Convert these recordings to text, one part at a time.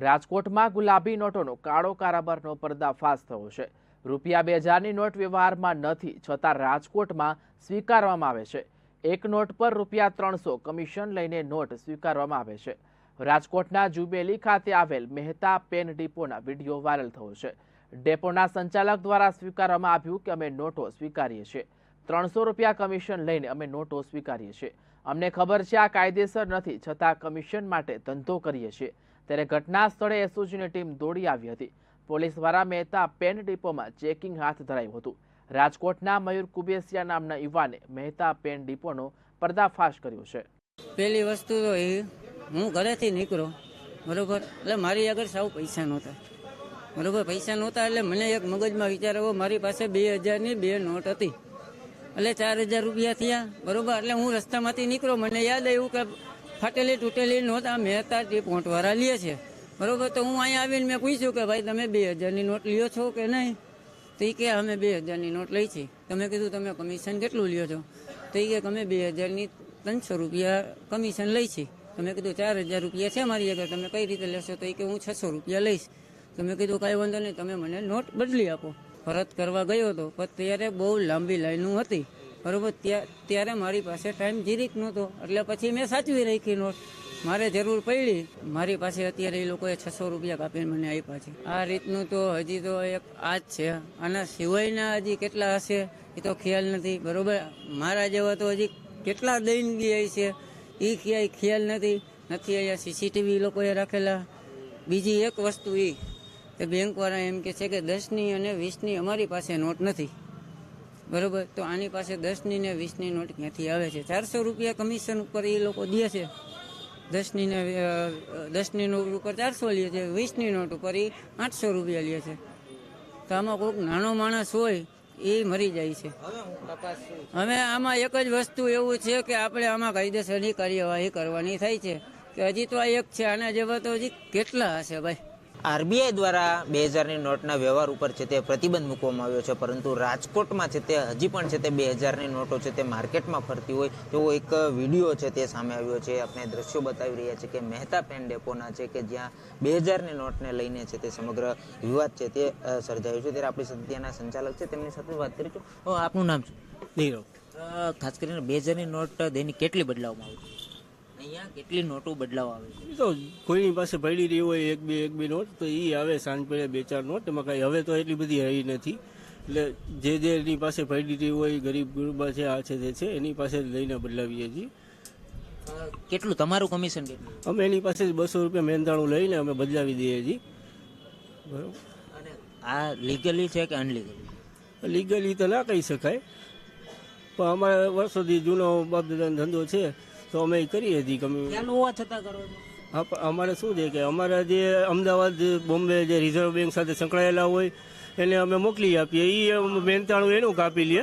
રાજકોટમાં ગુલાબી નોટોનો કાળો કારોબારનો પર્દાફાશ થયો છે. રૂપિયા બે હજારની નોટ વ્યવહારમાં નથી, છતાં રાજકોટમાં સ્વીકારવામાં આવે છે. એક નોટ પર રૂપિયા ત્રણસો કમિશન લઈને નોટ સ્વીકારવામાં આવે છે. રાજકોટના જુબેલી ખાતે આવેલ મહેતા પેન ડિપોના વીડિયો વાયરલ થયો છે. ડેપોના સંચાલક દ્વારા સ્વીકારવામાં આવ્યું કે અમે નોટો સ્વીકારીએ છીએ. ત્રણસો રૂપિયા કમિશન લઈને અમે નોટો સ્વીકારીએ છીએ. અમને ખબર છે આ કાયદેસર નથી, છતાં કમિશન માટે ધંધો કરીએ છીએ. ત્યારે ઘટના સ્થળે એસઓજીની ટીમ દોડી આવી હતી. પોલીસ દ્વારા મહેતા પેન ડિપોમાં ચેકિંગ હાથ ધરાયું હતું. રાજકોટના મયુર કુબેસિયા નામના યુવાને મહેતા પેન ડિપોનો પર્દાફાશ કર્યો છે. પહેલી વસ્તુ તો એ, હું ઘરેથી નીકળો, બરોબર? એટલે મારી આગળ સાવ પૈસા નહોતા. બરોબર? પૈસા નહોતા એટલે મને એક મગજમાં વિચાર આવ્યો, મારી પાસે બે હજારની બે નોટ હતી. એટલે ચાર હજાર રૂપિયા થયા, બરોબર? એટલે હું રસ્તામાંથી નીકળ્યો, મને યાદ આવ્યું કે ફાટેલી તૂટેલી નોટ આ મહેતા જે પોંટવાળા લે છે. બરોબર? તો હું અહીંયા આવીને મેં પૂછ્યું કે ભાઈ, તમે બે હજારની નોટ લ્યો છો કે નહીં? તો એ કે, અમે બે હજારની નોટ લઈ છે તમે કીધું, તમે કમિશન કેટલું લ્યો છો? તો એ કે, અમે બે હજારની ત્રણસો રૂપિયા કમિશન લઈ છે તમે કીધું, ચાર હજાર રૂપિયા છે મારી આગળ, તમે કઈ રીતે લેશો? તો એ કે, હું છસો રૂપિયા લઈશ. તમે કીધું, કાંઈ વાંધો નહીં, તમે મને નોટ બદલી આપો. પરત કરવા ગયો હતો પણ ત્યારે બહુ લાંબી લાઈનો હતી. બરોબર, ત્યાં, ત્યારે મારી પાસે ટાઈમ જીરીક નહોતો. એટલે પછી મેં સાચવી રાખી નોટ. મારે જરૂર પડી. મારી પાસે અત્યારે એ લોકોએ છસો રૂપિયા કાપીને મને આપ્યા છે. આ રીતનું તો હજી તો એક આ જ છે. આના સિવાયના હજી કેટલા હશે, એ તો ખ્યાલ નથી. બરોબર, મારા જેવા તો હજી કેટલા દઈને છે, એ ક્યાંય ખ્યાલ નથી. નથી અહીંયા સીસીટીવી લોકોએ રાખેલા. બીજી એક વસ્તુ એ કે બેંકવાળા એમ કે છે કે દસની અને વીસની અમારી પાસે નોટ નથી. બરોબર? તો આની પાસે દસની ને વીસની નોટ ક્યાંથી આવે છે? ચારસો રૂપિયા કમિશન ઉપર એ લોકો દે છે. દસની ને દસની નોટ ઉપર ચારસો લે છે, વીસની નોટ ઉપર એ આઠસો રૂપિયા લે છે. તો આમાં કોઈક નાનો માણસ હોય એ મરી જાય છે. હવે આમાં એક જ વસ્તુ એવું છે કે આપણે આમાં કાયદેસરની કાર્યવાહી કરવાની થાય છે. કે હજી તો આ એક છે, આના જેવા તો હજી કેટલા હશે ભાઈ? આરબીઆઈ દ્વારા બે હજારની નોટના વ્યવહાર ઉપર છે તે પ્રતિબંધ મૂકવામાં આવ્યો છે પરંતુ રાજકોટમાં છે તે હજી પણ છે તે બે હજારની નોટો છે તે માર્કેટમાં ફરતી હોય તેવો એક વીડિયો છે તે સામે આવ્યો છે. આપણે દ્રશ્યો બતાવી રહ્યા છે કે મહેતા પેન ડેપોના છે કે જ્યાં બે હજારની નોટને લઈને છે તે સમગ્ર વિવાદ છે તે સર્જાયો છે. ત્યારે આપણી સાથે સંચાલક છે તેમની સાથે વાત કરીશું આપનું નામ છે ખાસ કરીને બે હજારની નોટ દૈનિક કેટલી બદલાવવામાં આવી છે? અહીંયા કેટલી નોટો બદલાવ આવે છે? તો કોઈની પાસે પડી રહી હોય એક બે એક બે નોટ તો એ આવે સાંજ પડે બે ચાર નોટ. એમાં કાંઈ હવે તો એટલી બધી રહી નથી. એટલે જે જે એની પાસે પડી રહી હોય ગરીબ ગુરબા છે આ છે તે છે એની પાસે લઈને બદલાવીએ છીએ. કેટલું તમારું કમિશન કેટલું? અમે એની પાસે જ બસો રૂપિયા મહેનતાણું લઈને અમે બદલાવી દઈએ છીએ. બરાબર. અને આ લીગલી છે કે અનલીગલી લીગલી તો ના કહી શકાય. પણ અમારે વર્ષોથી જૂનો બાપ ધંધો છે તો અમે એ કરીએ છીએ ખ્યાલ હોવા છતાં કરો હા પણ અમારે શું છે કે અમારા જે અમદાવાદ બોમ્બે જે રિઝર્વ બેંક સાથે સંકળાયેલા હોય એને અમે મોકલી આપીએ. એ મહેનતાણું એનું કાપી લે.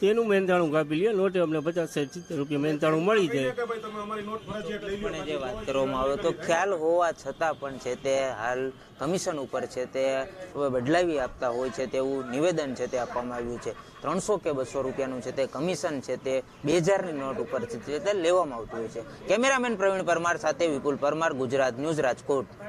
તેનું મહેનતાણું કાપી લઈએ નોટે અમને પચાસ સિત્તેર રૂપિયા મહેનતાણું મળી જાય. પણ જે વાત કરવામાં આવે તો ખ્યાલ હોવા છતાં પણ છે તે હાલ કમિશન ઉપર છે તે બદલાવી આપતા હોય છે તેવું નિવેદન છે તે આપવામાં આવ્યું છે. ત્રણસો કે બસો રૂપિયાનું છે તે કમિશન છે તે બે હજારની નોટ ઉપર છે તે લેવામાં આવતું હોય છે. કેમેરામેન પ્રવીણ પરમાર સાથે વિપુલ પરમાર ગુજરાત ન્યૂઝ રાજકોટ.